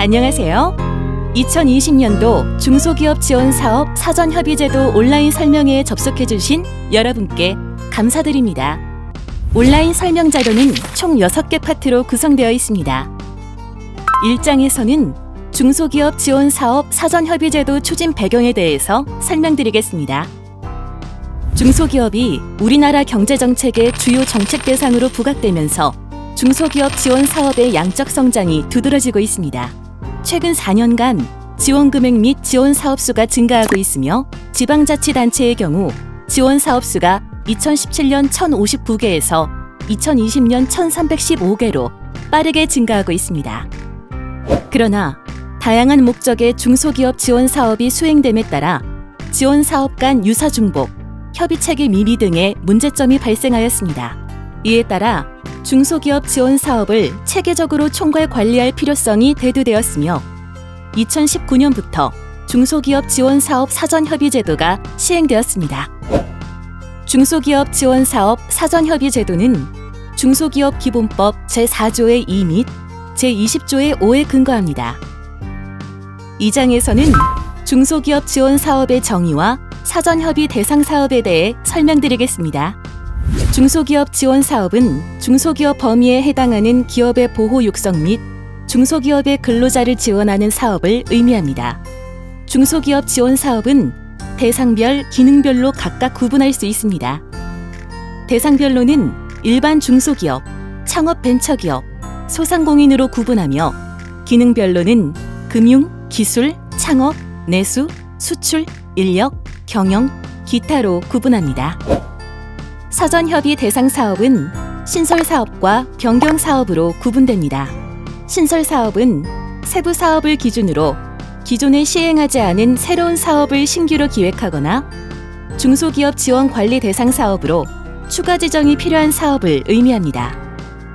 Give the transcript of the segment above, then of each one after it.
안녕하세요. 2020년도 중소기업 지원 사업 사전 협의 제도 온라인 설명회에 접속해 주신 여러분께 감사드립니다. 온라인 설명 자료는 총 6개 파트로 구성되어 있습니다. 1장에서는 중소기업 지원 사업 사전 협의 제도 추진 배경에 대해서 설명드리겠습니다. 중소기업이 우리나라 경제 정책의 주요 정책 대상으로 부각되면서 중소기업 지원 사업의 양적 성장이 두드러지고 있습니다. 최근 4년간 지원 금액 및 지원 사업 수가 증가하고 있으며 지방자치단체의 경우 지원 사업 수가 2017년 1,059개에서 2020년 1,315개로 빠르게 증가하고 있습니다. 그러나 다양한 목적의 중소기업 지원 사업이 수행됨에 따라 지원 사업 간 유사 중복, 협의 체계 미비 등의 문제점이 발생하였습니다. 이에 따라 중소기업 지원 사업을 체계적으로 총괄 관리할 필요성이 대두되었으며 2019년부터 중소기업 지원 사업 사전 협의 제도가 시행되었습니다. 중소기업 지원 사업 사전 협의 제도는 중소기업 기본법 제4조의 2 및 제20조의 5에 근거합니다. 이 장에서는 중소기업 지원 사업의 정의와 사전 협의 대상 사업에 대해 설명드리겠습니다. 중소기업 지원 사업은 중소기업 범위에 해당하는 기업의 보호 육성 및 중소기업의 근로자를 지원하는 사업을 의미합니다. 중소기업 지원 사업은 대상별, 기능별로 각각 구분할 수 있습니다. 대상별로는 일반 중소기업, 창업 벤처기업, 소상공인으로 구분하며 기능별로는 금융, 기술, 창업, 내수, 수출, 인력, 경영, 기타로 구분합니다. 사전 협의 대상 사업은 신설 사업과 변경 사업으로 구분됩니다. 신설 사업은 세부 사업을 기준으로 기존에 시행하지 않은 새로운 사업을 신규로 기획하거나 중소기업 지원 관리 대상 사업으로 추가 지정이 필요한 사업을 의미합니다.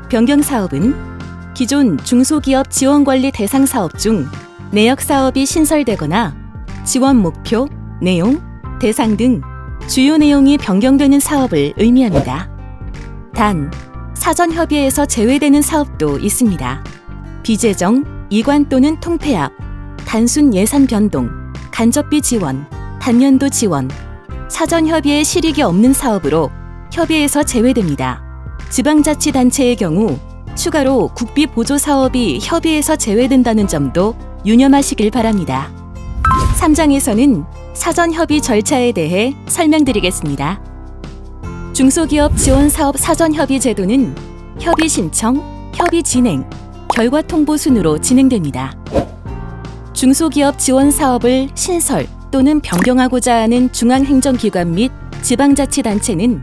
변경 사업은 기존 중소기업 지원 관리 대상 사업 중 내역 사업이 신설되거나 지원 목표, 내용, 대상 등 주요 내용이 변경되는 사업을 의미합니다. 단, 사전 협의에서 제외되는 사업도 있습니다. 비재정, 이관 또는 통폐합, 단순 예산 변동, 간접비 지원, 단년도 지원, 사전 협의에 실익이 없는 사업으로 협의에서 제외됩니다. 지방자치단체의 경우 추가로 국비 보조 사업이 협의에서 제외된다는 점도 유념하시길 바랍니다. 3장에서는 사전 협의 절차에 대해 설명드리겠습니다. 중소기업 지원 사업 사전 협의 제도는 협의 신청, 협의 진행, 결과 통보 순으로 진행됩니다. 중소기업 지원 사업을 신설 또는 변경하고자 하는 중앙행정기관 및 지방자치단체는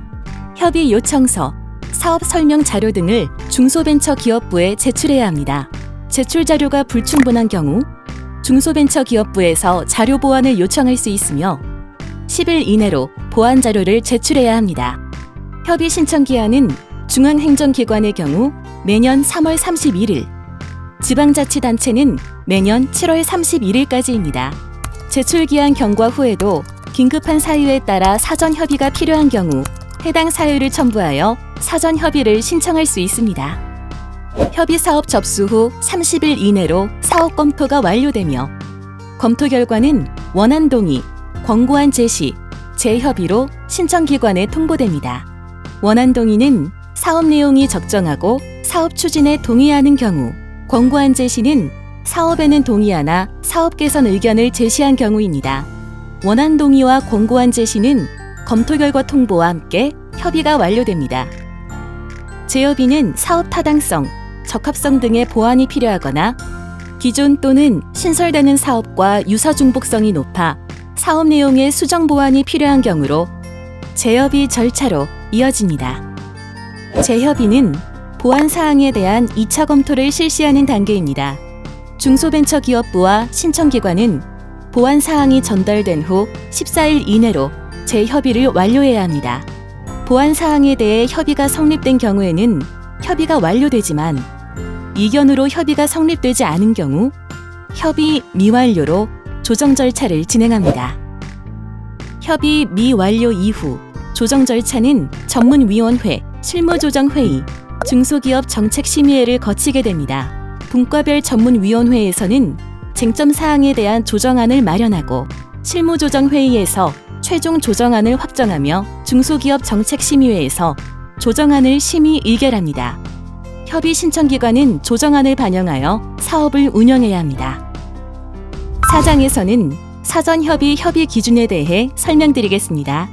협의 요청서, 사업 설명 자료 등을 중소벤처기업부에 제출해야 합니다. 제출 자료가 불충분한 경우 중소벤처기업부에서 자료 보완을 요청할 수 있으며 10일 이내로 보완 자료를 제출해야 합니다. 협의 신청 기한은 중앙행정기관의 경우 매년 3월 31일, 지방자치단체는 매년 7월 31일까지입니다. 제출 기한 경과 후에도 긴급한 사유에 따라 사전 협의가 필요한 경우 해당 사유를 첨부하여 사전 협의를 신청할 수 있습니다. 협의 사업 접수 후 30일 이내로 사업 검토가 완료되며 검토 결과는 원안 동의, 권고안 제시, 재협의로 신청 기관에 통보됩니다. 원안 동의는 사업 내용이 적정하고 사업 추진에 동의하는 경우, 권고안 제시는 사업에는 동의하나 사업 개선 의견을 제시한 경우입니다. 원안 동의와 권고안 제시는 검토 결과 통보와 함께 협의가 완료됩니다. 재협의는 사업 타당성, 적합성 등의 보완이 필요하거나 기존 또는 신설되는 사업과 유사 중복성이 높아 사업 내용의 수정 보완이 필요한 경우로 재협의 절차로 이어집니다. 재협의는 보완 사항에 대한 2차 검토를 실시하는 단계입니다. 중소벤처기업부와 신청기관은 보완 사항이 전달된 후 14일 이내로 재협의를 완료해야 합니다. 보완 사항에 대해 협의가 성립된 경우에는 협의가 완료되지만 이견으로 협의가 성립되지 않은 경우 협의 미완료로 조정 절차를 진행합니다. 협의 미완료 이후 조정 절차는 전문위원회, 실무조정회의, 중소기업 정책심의회를 거치게 됩니다. 분과별 전문위원회에서는 쟁점 사항에 대한 조정안을 마련하고 실무조정회의에서 최종 조정안을 확정하며 중소기업 정책심의회에서 조정안을 심의 의결합니다. 협의 신청 기관은 조정안을 반영하여 사업을 운영해야 합니다. 사장에서는 사전 협의 협의 기준에 대해 설명드리겠습니다.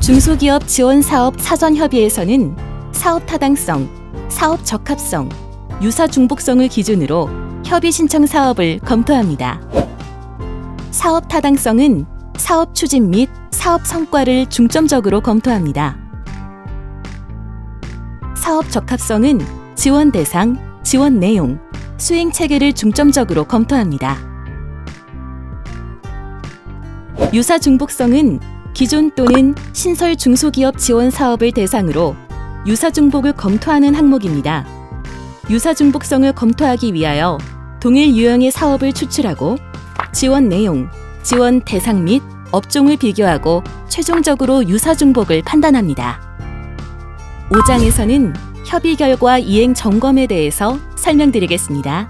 중소기업 지원 사업 사전 협의에서는 사업 타당성, 사업 적합성, 유사 중복성을 기준으로 협의 신청 사업을 검토합니다. 사업 타당성은 사업 추진 및 사업 성과를 중점적으로 검토합니다. 사업 적합성은 지원 대상, 지원 내용, 수행 체계를 중점적으로 검토합니다. 유사 중복성은 기존 또는 신설 중소기업 지원 사업을 대상으로 유사 중복을 검토하는 항목입니다. 유사 중복성을 검토하기 위하여 동일 유형의 사업을 추출하고 지원 내용, 지원 대상 및 업종을 비교하고 최종적으로 유사 중복을 판단합니다. 5장에서는 협의 결과 이행 점검에 대해서 설명드리겠습니다.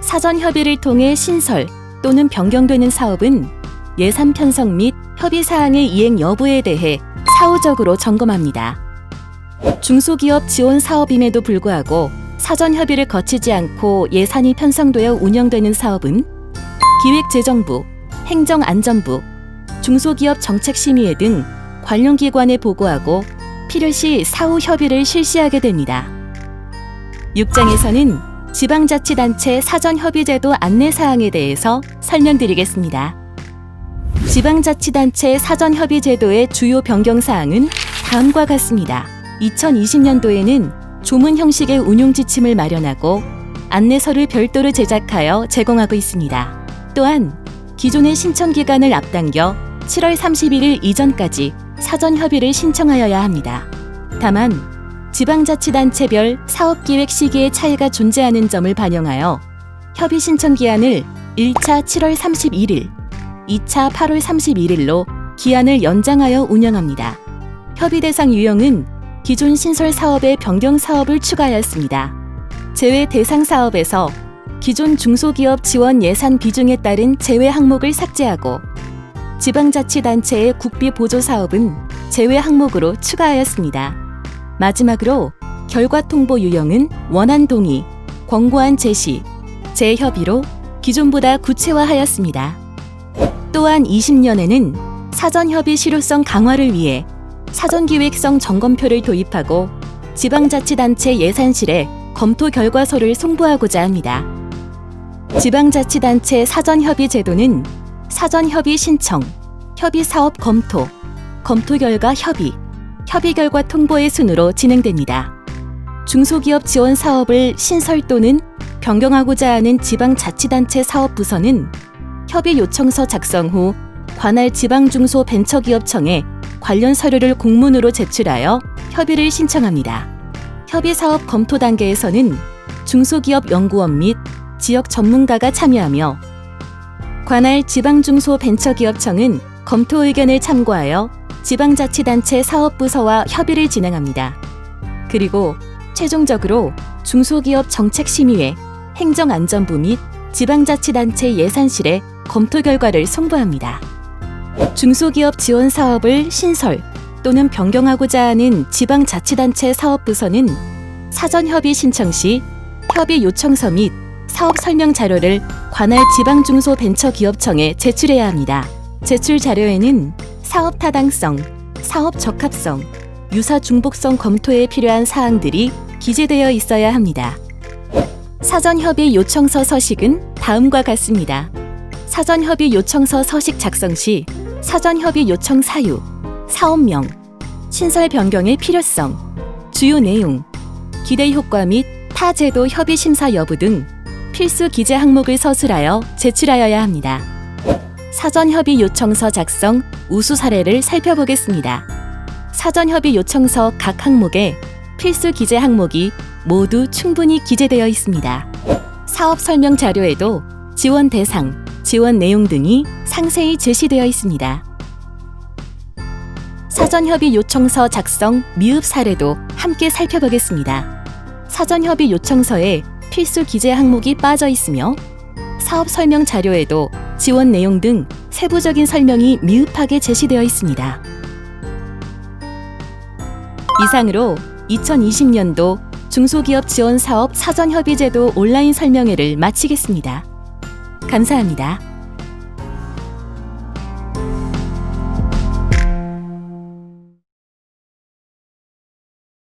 사전 협의를 통해 신설 또는 변경되는 사업은 예산 편성 및 협의 사항의 이행 여부에 대해 사후적으로 점검합니다. 중소기업 지원 사업임에도 불구하고 사전 협의를 거치지 않고 예산이 편성되어 운영되는 사업은 기획재정부, 행정안전부, 중소기업 정책심의회 등 관련 기관에 보고하고 필요시 사후 협의를 실시하게 됩니다. 6장에서는 지방자치단체 사전협의제도 안내사항에 대해서 설명드리겠습니다. 지방자치단체 사전협의제도의 주요 변경사항은 다음과 같습니다. 2020년도에는 조문 형식의 운용 지침을 마련하고 안내서를 별도로 제작하여 제공하고 있습니다. 또한 기존의 신청 기간을 앞당겨 7월 31일 이전까지 사전 협의를 신청하여야 합니다. 다만 지방자치단체별 사업기획 시기의 차이가 존재하는 점을 반영하여 협의 신청 기한을 1차 7월 31일, 2차 8월 31일로 기한을 연장하여 운영합니다. 협의 대상 유형은 기존 신설 사업의 변경 사업을 추가하였습니다. 제외 대상 사업에서 기존 중소기업 지원 예산 비중에 따른 제외 항목을 삭제하고 지방자치단체의 국비 보조 사업은 제외 항목으로 추가하였습니다. 마지막으로 결과 통보 유형은 원안 동의, 권고안 제시, 재협의로 기존보다 구체화하였습니다. 또한 20년에는 사전협의 실효성 강화를 위해 사전기획성 점검표를 도입하고 지방자치단체 예산실에 검토 결과서를 송부하고자 합니다. 지방자치단체 사전협의 제도는 사전 협의 신청, 협의 사업 검토, 검토 결과 협의, 협의 결과 통보의 순으로 진행됩니다. 중소기업 지원 사업을 신설 또는 변경하고자 하는 지방자치단체 사업 부서는 협의 요청서 작성 후 관할 지방중소벤처기업청에 관련 서류를 공문으로 제출하여 협의를 신청합니다. 협의 사업 검토 단계에서는 중소기업 연구원 및 지역 전문가가 참여하며 관할 지방중소벤처기업청은 검토 의견을 참고하여 지방자치단체 사업부서와 협의를 진행합니다. 그리고 최종적으로 중소기업 정책심의회, 행정안전부 및 지방자치단체 예산실에 검토 결과를 송부합니다. 중소기업 지원 사업을 신설 또는 변경하고자 하는 지방자치단체 사업부서는 사전협의 신청 시 협의 요청서 및 사업 설명 자료를 관할 지방중소벤처기업청에 제출해야 합니다. 제출 자료에는 사업 타당성, 사업 적합성, 유사 중복성 검토에 필요한 사항들이 기재되어 있어야 합니다. 사전 협의 요청서 서식은 다음과 같습니다. 사전 협의 요청서 서식 작성 시 사전 협의 요청 사유, 사업명, 신설 변경의 필요성, 주요 내용, 기대 효과 및 타 제도 협의 심사 여부 등 필수 기재 항목을 서술하여 제출하여야 합니다. 사전 협의 요청서 작성 우수 사례를 살펴보겠습니다. 사전 협의 요청서 각 항목에 필수 기재 항목이 모두 충분히 기재되어 있습니다. 사업 설명 자료에도 지원 대상, 지원 내용 등이 상세히 제시되어 있습니다. 사전협의 요청서 작성 미흡 사례도 함께 살펴보겠습니다. 사전협의 요청서에 필수 기재 항목이 빠져 있으며 사업 설명 자료에도 지원 내용 등 세부적인 설명이 미흡하게 제시되어 있습니다. 이상으로 2020년도 중소기업 지원 사업 사전 협의제도 온라인 설명회를 마치겠습니다. 감사합니다.